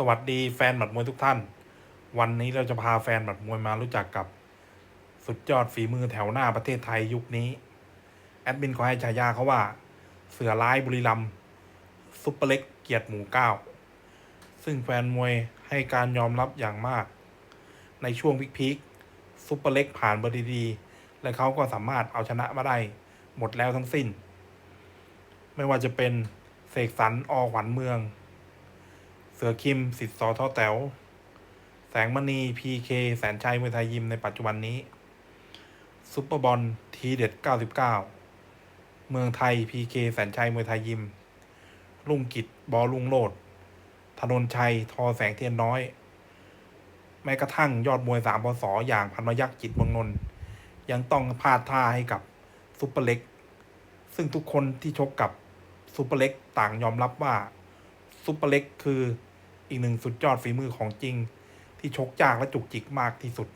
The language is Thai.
สวัสดีแฟนหมัดมวยทุกท่าน วันนี้เราจะพาแฟนหมัดมวยมารู้จักกับ สุดยอดฝีมือแถวหน้าประเทศไทยยุคนี้ แอดมินขอให้ฉายาเขาว่า เสือร้ายบุรีรัมซุปเปอร์เล็กเกียรติหมู่เก้าซึ่งแฟนมวยให้การยอมรับอย่างมาก ในช่วงพีคซุปเปอร์เล็กผ่านบดีดีๆและเขาก็สามารถเอาชนะมาได้หมดแล้วทั้งสิ้น ไม่ว่าจะเป็นเสกสรรอขวัญเมือง เสือคิมสิทธิ์สอทอแต๋วแสงมณีพีเคแสนชัยมวยไทยยิมในปัจจุบันนี้ ซุปเปอร์บอลทีเด็ด 99 เมืองไทยพีเคแสนชัยมวยไทยยิมลุ่งกิจบอลุงโลดธนนชัย ทอแสงเทียนน้อย แม้กระทั่งยอดมวยสามพศอย่างพันมยักษ์จิตเมืองนนยังต้องพลาดท่าให้กับซุปเปอร์เล็ก ซึ่งทุกคนที่ชกกับซุปเปอร์เล็กต่างยอมรับว่าซุปเปอร์เล็กคือ อีกหนึ่งสุดยอดฝีมือของจริง ที่ชกจากและจุกจิกมากที่สุด